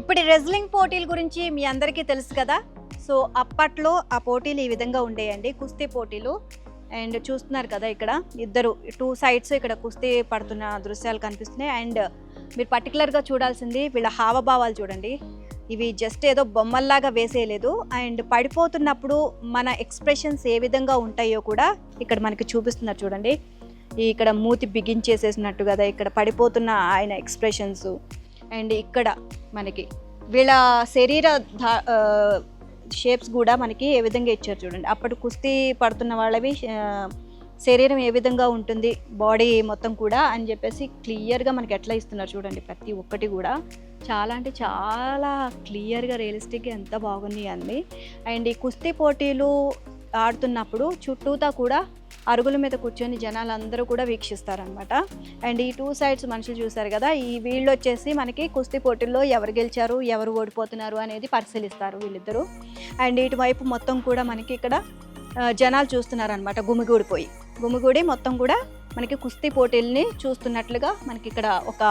ఇప్పటి రెజ్లింగ్ పోటీల గురించి మీ అందరికీ తెలుసు కదా. సో అప్పట్లో ఆ పోటీలు ఈ విధంగా ఉండేయండి. కుస్తీ పోటీలు. అండ్ చూస్తున్నారు కదా ఇక్కడ ఇద్దరు టూ సైడ్స్ ఇక్కడ కుస్తీ పడుతున్న దృశ్యాలు కనిపిస్తున్నాయి. అండ్ మీరు పర్టికులర్గా చూడాల్సింది వీళ్ళ హావభావాలు చూడండి. ఇవి జస్ట్ ఏదో బొమ్మల్లాగా వేసేయలేదు. అండ్ పడిపోతున్నప్పుడు మన ఎక్స్ప్రెషన్స్ ఏ విధంగా ఉంటాయో కూడా ఇక్కడ మనకి చూపిస్తున్నారు చూడండి. ఇక్కడ మూతి బిగించేసేసినట్టు కదా ఇక్కడ పడిపోతున్న ఆయన ఎక్స్ప్రెషన్స్ అండ్ ఇక్కడ మనకి వీళ్ళ శరీర షేప్స్ కూడా మనకి ఏ విధంగా ఇచ్చారు చూడండి. అప్పుడు కుస్తీ పడుతున్న వాళ్ళవి శరీరం ఏ విధంగా ఉంటుంది బాడీ మొత్తం కూడా అని చెప్పేసి క్లియర్గా మనకి ఎట్లా ఇస్తున్నారు చూడండి ప్రతి ఒక్కటి కూడా. చాలా అంటే చాలా క్లియర్గా రియలిస్టిక్గా ఎంత బాగున్నాయి అండి అండ్ ఈ కుస్తీ పోటీలు ఆడుతున్నప్పుడు చుట్టూతా కూడా అరుగుల మీద కూర్చొని జనాలు అందరూ కూడా వీక్షిస్తారనమాట అండ్ ఈ టూ సైడ్స్ మనుషులు చూశారు కదా ఈ వీళ్ళు వచ్చేసి మనకి కుస్తీ పోటీల్లో ఎవరు గెలిచారు ఎవరు ఓడిపోతున్నారు అనేది పరిశీలిస్తారు వీళ్ళిద్దరూ. అండ్ ఇటువైపు మొత్తం కూడా మనకి ఇక్కడ జనాలు చూస్తున్నారనమాట గుమిగూడిపోయి. గుమిగూడి మొత్తం కూడా మనకి కుస్తీ పోటీల్ని చూస్తున్నట్లుగా మనకి ఇక్కడ ఒక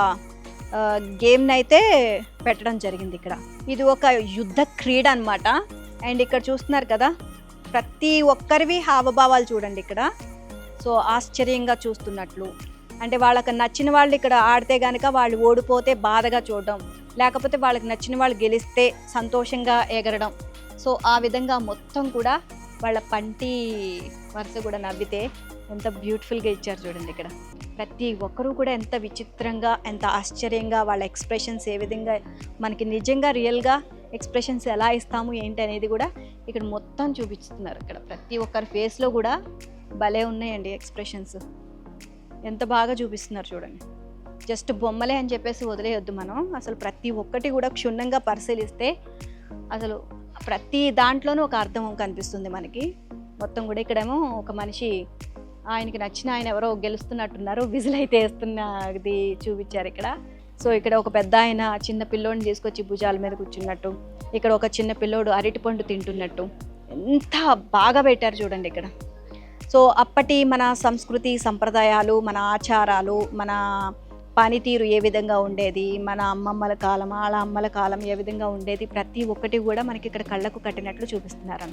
గేమ్ని అయితే పెట్టడం జరిగింది ఇక్కడ. ఇది ఒక యుద్ధ క్రీడ అన్నమాట. అండ్ ఇక్కడ చూస్తున్నారు కదా ప్రతి ఒక్కరివి హావభావాలు చూడండి ఇక్కడ. సో ఆశ్చర్యంగా చూస్తున్నట్లు. అంటే వాళ్ళకి నచ్చిన వాళ్ళు ఇక్కడ ఆడితే కనుక వాళ్ళు ఓడిపోతే బాధగా చూడడం. లేకపోతే వాళ్ళకి నచ్చిన వాళ్ళు గెలిస్తే సంతోషంగా ఎగరడం. సో ఆ విధంగా మొత్తం కూడా వాళ్ళ పంటి వరుస కూడా నవ్వితే ఎంత బ్యూటిఫుల్గా ఇచ్చారు చూడండి ఇక్కడ. ప్రతి ఒక్కరూ కూడా ఎంత విచిత్రంగా ఎంత ఆశ్చర్యంగా వాళ్ళ ఎక్స్ప్రెషన్స్ ఏ విధంగా మనకి నిజంగా రియల్గా ఎక్స్ప్రెషన్స్ ఎలా ఇస్తాము ఏంటి అనేది కూడా ఇక్కడ మొత్తం చూపిస్తున్నారు. ఇక్కడ ప్రతి ఒక్కరి ఫేస్లో కూడా భలే ఉన్నాయండి ఎక్స్ప్రెషన్స్. ఎంత బాగా చూపిస్తున్నారు చూడండి. జస్ట్ బొమ్మలే అని చెప్పేసి వదిలేయొద్దు మనం. అసలు ప్రతి ఒక్కటి కూడా క్షుణ్ణంగా పరిశీలిస్తే అసలు ప్రతి దాంట్లోనూ ఒక అర్థం కనిపిస్తుంది మనకి. మొత్తం కూడా ఇక్కడేమో ఒక మనిషి ఆయనకి నచ్చిన ఆయన ఎవరో గెలుస్తున్నట్టున్నారు. విజిల్ అయితే వేస్తున్నది చూపించారు ఇక్కడ. సో ఇక్కడ ఒక పెద్ద ఆయన చిన్న పిల్లోడిని తీసుకొచ్చి భుజాల మీద కూర్చున్నట్టు ఇక్కడ ఒక చిన్న పిల్లోడు అరటిపండు తింటున్నట్టు. ఎంత బాగా పెట్టారు చూడండి ఇక్కడ. సో అప్పటి మన సంస్కృతి సంప్రదాయాలు మన ఆచారాలు మన పనితీరు ఏ విధంగా ఉండేది మన అమ్మమ్మల కాలం వాళ్ళ అమ్మల కాలం ఏ విధంగా ఉండేది ప్రతి ఒక్కటి కూడా మనకి ఇక్కడ కళ్ళకు కట్టినట్లు చూపిస్తున్నారు